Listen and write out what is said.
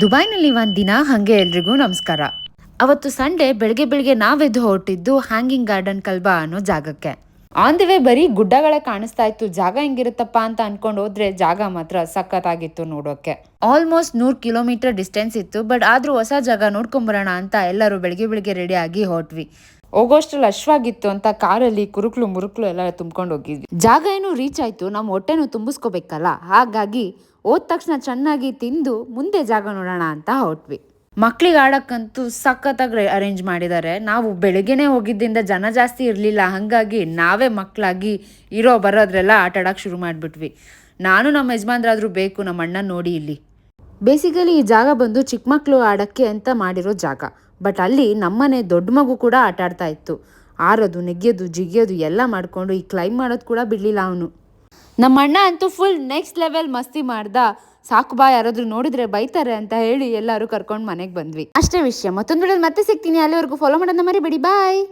ದುಬೈನಲ್ಲಿ ಒಂದ್ ದಿನ ಹಂಗೆ ಎಲ್ರಿಗೂ ನಮಸ್ಕಾರ. ಅವತ್ತು ಸಂಡೇ ಬೆಳಗ್ಗೆ ಬೆಳಗ್ಗೆ ನಾವೆದ್ದು ಹೊರಟಿದ್ದು ಹ್ಯಾಂಗಿಂಗ್ ಗಾರ್ಡನ್ ಕಲ್ಬಾ ಅನ್ನೋ ಜಾಗಕ್ಕೆ. ಆನ್ ದಿ ವೇ ಬರೀ ಗುಡ್ಡಗಳೇ ಕಾಣಿಸ್ತಾ ಇತ್ತು. ಜಾಗ ಹೆಂಗಿರುತ್ತಪ್ಪ ಅಂತ ಅನ್ಕೊಂಡು ಹೋದ್ರೆ ಜಾಗ ಮಾತ್ರ ಸಖತ್ತಾಗಿತ್ತು ನೋಡೋಕೆ. ಆಲ್ಮೋಸ್ಟ್ ನೂರ್ ಕಿಲೋಮೀಟರ್ ಡಿಸ್ಟೆನ್ಸ್ ಇತ್ತು. ಬಟ್ ಆದ್ರೂ ಹೊಸ ಜಾಗ ನೋಡ್ಕೊಂಬರೋಣ ಅಂತ ಎಲ್ಲರೂ ಬೆಳಗ್ಗೆ ಬೆಳಗ್ಗೆ ರೆಡಿ ಆಗಿ ಹೊರಟ್ವಿ. ಹೋಗೋಷ್ಟ್ರಲ್ಲಿ ಅಶ್ವಾಗಿತ್ತು ಅಂತ ಕಾರಲ್ಲಿ ಕುರುಕ್ಲು ಮುರುಕ್ಲು ಎಲ್ಲ ತುಂಬ್ಕೊಂಡು ಹೋಗಿದ್ವಿ. ಜಾಗ ಏನು ರೀಚ್ ಆಯಿತು, ನಮ್ಮ ಹೊಟ್ಟೆನೂ ತುಂಬಿಸ್ಕೋಬೇಕಲ್ಲ? ಹಾಗಾಗಿ ಹೋದ ತಕ್ಷಣ ಚೆನ್ನಾಗಿ ತಿಂದು ಮುಂದೆ ಜಾಗ ನೋಡೋಣ ಅಂತ ಹೊಟ್ವಿ. ಮಕ್ಳಿಗೆ ಆಡೋಕ್ಕಂತೂ ಸಖತ್ತಾಗಿ ಅರೇಂಜ್ ಮಾಡಿದ್ದಾರೆ. ನಾವು ಬೆಳಗ್ಗೆನೇ ಹೋಗಿದ್ದರಿಂದ ಜನ ಜಾಸ್ತಿ ಇರಲಿಲ್ಲ, ಹಾಗಾಗಿ ನಾವೇ ಮಕ್ಕಳಾಗಿ ಇರೋ ಬರೋದ್ರೆಲ್ಲ ಆಟ ಆಡೋಕೆ ಶುರು ಮಾಡಿಬಿಟ್ವಿ. ನಾನು ನಮ್ಮ ಯಜಮಾನ್ರಾದರೂ ಬೇಕು, ನಮ್ಮ ಅಣ್ಣ ನೋಡಿ ಇಲ್ಲಿ. ಬೇಸಿಕಲಿ ಈ ಜಾಗ ಬಂದು ಚಿಕ್ಕ ಮಕ್ಕಳು ಆಡೋಕ್ಕೆ ಅಂತ ಮಾಡಿರೋ ಜಾಗ. ಬಟ್ ಅಲ್ಲಿ ನಮ್ಮನೆ ದೊಡ್ಡ ಮಗು ಕೂಡ ಆಟ ಆಡ್ತಾ ಇತ್ತು. ಆರೋದು ನೆಗ್ಗೆದು ಜಿಗಿಯೋದು ಎಲ್ಲ ಮಾಡಿಕೊಂಡು ಈ ಕ್ಲೈಮ್ ಮಾಡೋದು ಕೂಡ ಬಿಡಲಿಲ್ಲ ಅವನು. ನಮ್ಮ ಅಣ್ಣ ಅಂತೂ ಫುಲ್ ನೆಕ್ಸ್ಟ್ ಲೆವೆಲ್ ಮಸ್ತಿ ಮಾಡ್ದ. ಸಾಕು ಬಾ, ಯಾರಾದ್ರೂ ನೋಡಿದ್ರೆ ಬೈತಾರೆ ಅಂತ ಹೇಳಿ ಎಲ್ಲರೂ ಕರ್ಕೊಂಡು ಮನೆಗೆ ಬಂದ್ವಿ. ಅಷ್ಟೇ ವಿಷಯ. ಮತ್ತೊಂದು ಮತ್ತೆ ಸಿಗ್ತೀನಿ. ಅಲ್ಲಿವರೆಗೂ ಫಾಲೋ ಮಾಡೋದನ್ನ ಮರಿಬೇಡಿ. ಬಾಯ್